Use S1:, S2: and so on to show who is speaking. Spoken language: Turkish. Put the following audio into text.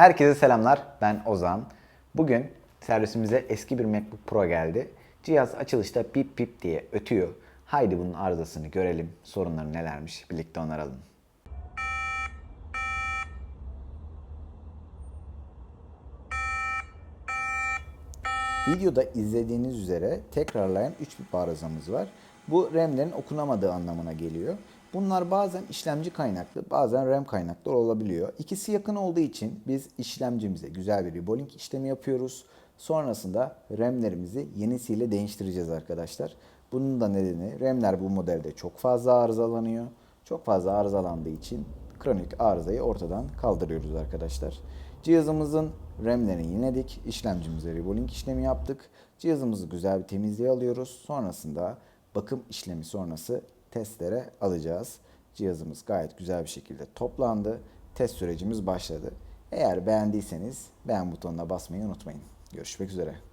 S1: Herkese selamlar. Ben Ozan. Bugün servisimize eski bir MacBook Pro geldi. Cihaz açılışta pip pip diye ötüyor. Haydi bunun arızasını görelim. Sorunları nelermiş birlikte onaralım. Videoda izlediğiniz üzere tekrarlayan 3 bip arızamız var. Bu RAM'lerin okunamadığı anlamına geliyor. Bunlar bazen işlemci kaynaklı, bazen RAM kaynaklı olabiliyor. İkisi yakın olduğu için biz işlemcimize güzel bir rebolink işlemi yapıyoruz. Sonrasında RAM'lerimizi yenisiyle değiştireceğiz arkadaşlar. Bunun da nedeni RAM'ler bu modelde çok fazla arızalanıyor. Çok fazla arızalandığı için kronik arızayı ortadan kaldırıyoruz arkadaşlar. Cihazımızın RAM'lerini yeniledik. İşlemcimize rebolink işlemi yaptık. Cihazımızı güzel bir temizliğe alıyoruz. Sonrasında bakım işlemi sonrası testlere alacağız. Cihazımız gayet güzel bir şekilde toplandı. Test sürecimiz başladı. Eğer beğendiyseniz beğen butonuna basmayı unutmayın. Görüşmek üzere.